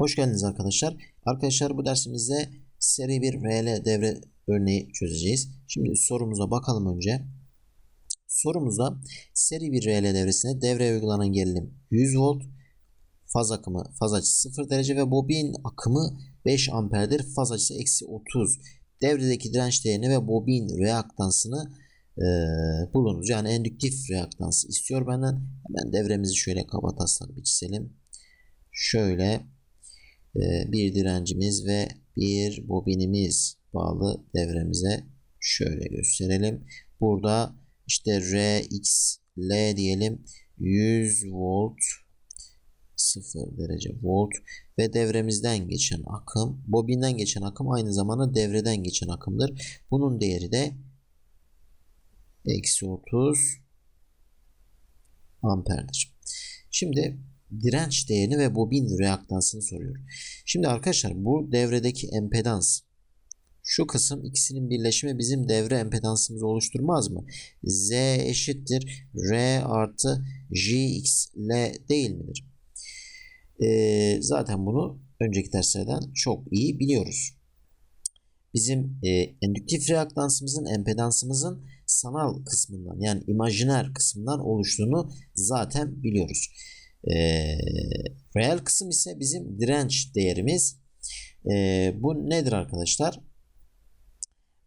Hoş geldiniz arkadaşlar. Arkadaşlar bu dersimizde seri bir RL devre örneği çözeceğiz. Şimdi sorumuza bakalım önce. Sorumuzda seri bir RL devresine devreye uygulanan gerilim 100 volt, faz akımı faz açısı 0 derece ve bobin akımı 5 amperdir. Faz açısı eksi 30. Devredeki direnç değerini ve bobin reaktansını e, bulunuz. Yani endüktif reaktansı istiyor benden. Hemen devremizi şöyle kaba taslak bir çizelim. Şöyle bir direncimiz ve bir bobinimiz bağlı devremize şöyle gösterelim. Burada işte RXL diyelim 100 volt 0 derece volt ve devremizden geçen akım bobinden geçen akım aynı zamanda devreden geçen akımdır. Bunun değeri de eksi 30 amperdir. Şimdi direnç değerini ve bobin reaktansını soruyor. Şimdi arkadaşlar bu devredeki empedans şu kısım ikisinin birleşimi bizim devre empedansımızı oluşturmaz mı? Z eşittir R artı JXL değil midir? Ee, zaten bunu önceki derslerden çok iyi biliyoruz. Bizim e, endüktif reaktansımızın empedansımızın sanal kısmından yani imajiner kısmından oluştuğunu zaten biliyoruz. E, reel kısım ise bizim direnç değerimiz. E, bu nedir arkadaşlar?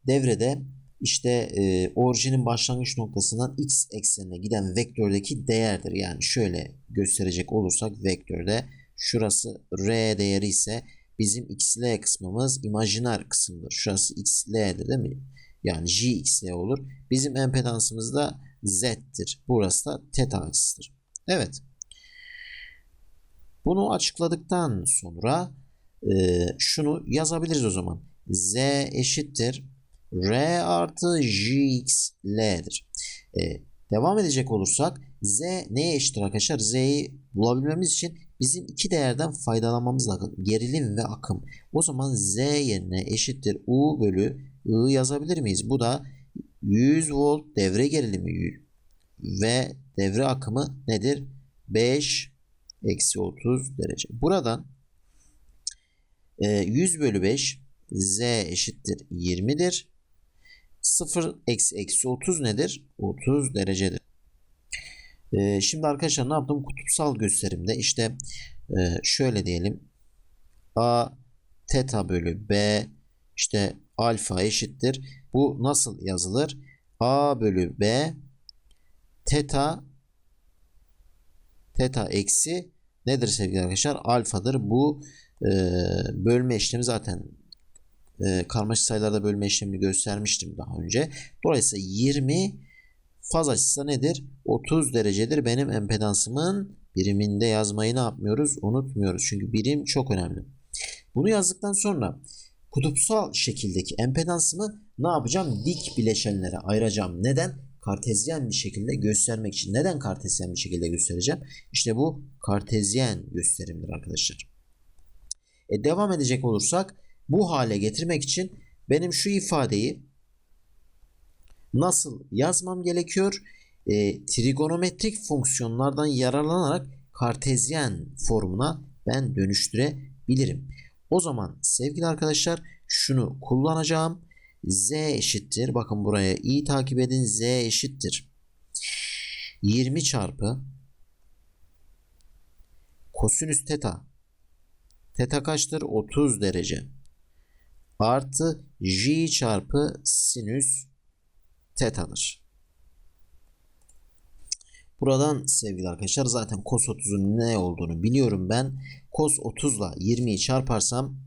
Devrede işte e, orijinin başlangıç noktasından x eksenine giden vektördeki değerdir. Yani şöyle gösterecek olursak vektörde şurası r değeri ise bizim xl kısmımız imajiner kısımdır. Şurası xl'dir değil mi? Yani jxl olur. Bizim empedansımız da z'tir. Burası da teta açısıdır. Evet. Bunu açıkladıktan sonra e, şunu yazabiliriz o zaman. z eşittir r artı jxl'dir. E, devam edecek olursak z neye eşittir arkadaşlar? z'yi bulabilmemiz için bizim iki değerden faydalanmamız lazım. Gerilim ve akım. O zaman z yerine eşittir u bölü i yazabilir miyiz? Bu da 100 volt devre gerilimi ve devre akımı nedir? 5 eksi 30 derece. Buradan 100 bölü 5 z eşittir 20'dir. 0 eksi eksi 30 nedir? 30 derecedir. Ee, şimdi arkadaşlar ne yaptım? Kutupsal gösterimde işte e, şöyle diyelim. A teta bölü B işte alfa eşittir. Bu nasıl yazılır? A bölü B teta teta eksi nedir sevgili arkadaşlar? Alfadır. Bu e, bölme işlemi zaten e, karmaşık sayılarda bölme işlemini göstermiştim daha önce. Dolayısıyla 20 faz açısı nedir? 30 derecedir. Benim empedansımın biriminde yazmayı ne yapmıyoruz? Unutmuyoruz. Çünkü birim çok önemli. Bunu yazdıktan sonra kutupsal şekildeki empedansımı ne yapacağım? Dik bileşenlere ayıracağım. Neden? Kartezyen bir şekilde göstermek için. Neden kartezyen bir şekilde göstereceğim? İşte bu kartezyen gösterimdir arkadaşlar. E devam edecek olursak bu hale getirmek için benim şu ifadeyi nasıl yazmam gerekiyor? E, trigonometrik fonksiyonlardan yararlanarak kartezyen formuna ben dönüştürebilirim. O zaman sevgili arkadaşlar şunu kullanacağım. Z eşittir. Bakın buraya iyi takip edin. Z eşittir. 20 çarpı kosinüs teta. Teta kaçtır? 30 derece. Artı j çarpı sinüs teta'dır. Buradan sevgili arkadaşlar zaten cos 30'un ne olduğunu biliyorum ben. Cos 30 ile 20'yi çarparsam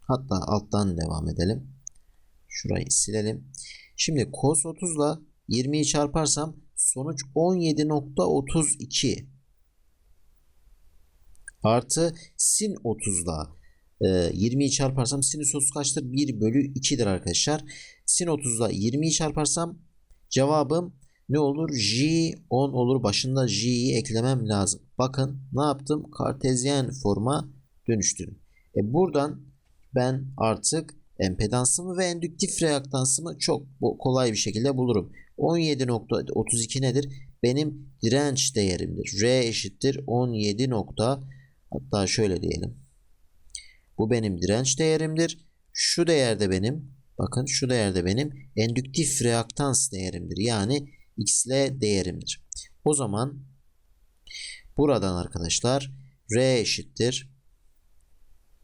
hatta alttan devam edelim. Şurayı silelim. Şimdi cos 30 ile 20'yi çarparsam sonuç 17.32 artı sin 30 ile 20'yi çarparsam sinüs 30 kaçtır? 1 bölü 2'dir arkadaşlar. Sin 30 ile 20'yi çarparsam cevabım ne olur? J 10 olur. Başında J'yi eklemem lazım. Bakın ne yaptım? Kartezyen forma dönüştürdüm. E buradan ben artık empedansımı ve endüktif reaktansımı çok kolay bir şekilde bulurum. 17.32 nedir? Benim direnç değerimdir. R eşittir 17.32 Hatta şöyle diyelim. Bu benim direnç değerimdir. Şu değer de benim bakın şu değer de benim endüktif reaktans değerimdir. Yani XL değerimdir. O zaman buradan arkadaşlar R eşittir.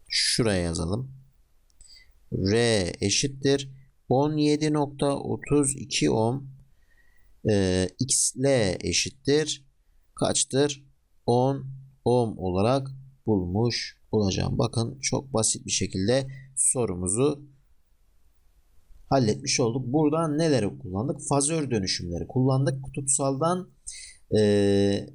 Şuraya yazalım. R eşittir 17.32 ohm e, XL eşittir kaçtır? 10 ohm olarak bulmuş olacağım. Bakın çok basit bir şekilde sorumuzu halletmiş olduk. Buradan neleri kullandık? Fazör dönüşümleri kullandık. Kutupsaldan e,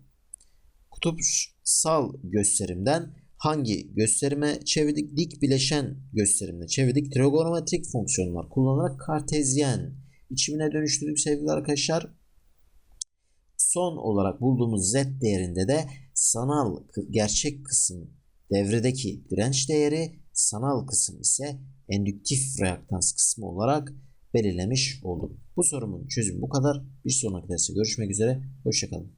kutupsal gösterimden hangi gösterime çevirdik? Dik bileşen gösterimine çevirdik. Trigonometrik fonksiyonlar kullanarak kartezyen biçimine dönüştürdük sevgili arkadaşlar. Son olarak bulduğumuz z değerinde de sanal gerçek kısım devredeki direnç değeri, sanal kısım ise endüktif reaktans kısmı olarak belirlemiş olduk. Bu sorumun çözümü bu kadar. Bir sonraki derste görüşmek üzere. Hoşçakalın.